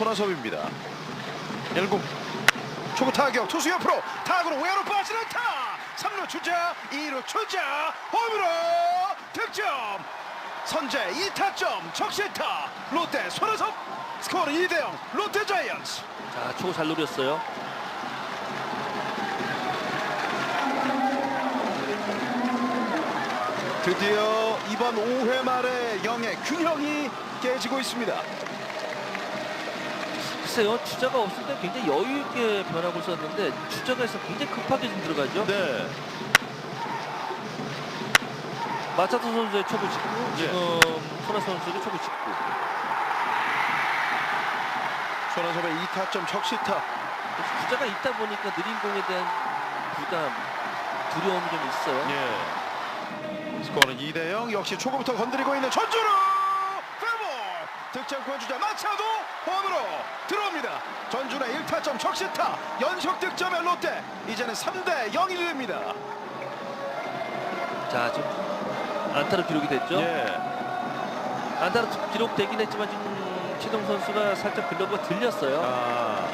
손아섭입니다. 1구 초구 타격. 투수 옆으로. 타구로 외야로 빠지는 타. 3루 주자 2루 주자. 홈으로 득점. 선제 2타점 적시타. 롯데 손아섭 스코어는 2대0 롯데 자이언츠. 자, 초구 잘 노렸어요. 드디어 이번 5회 말에 영의 균형이 깨지고 있습니다. 글쎄요, 주자가 없을 때 굉장히 여유 있게 변하고 있었는데 주자가 있어 굉장히 급하게 좀 들어가죠. 네. 마차도 선수의 초구 직구, 예. 지금 손아 선수의 초구 직구. 손아섭의 2타점 적시타 주자가 있다 보니까 느린 공에 대한 부담, 두려움이 좀 있어요. 예. 스코어는 2대 0 역시 초구부터 건드리고 있는 전주루 페볼 득점권 주자 마차도 홈으로 전주의 1타점 적시타 연속 득점의 롯데 이제는 3대 0이 됩니다 자, 지금 안타로 기록이 됐죠. 예. 안타로 기록되긴 했지만 지금 최동 선수가 살짝 글러브가 들렸어요. 아,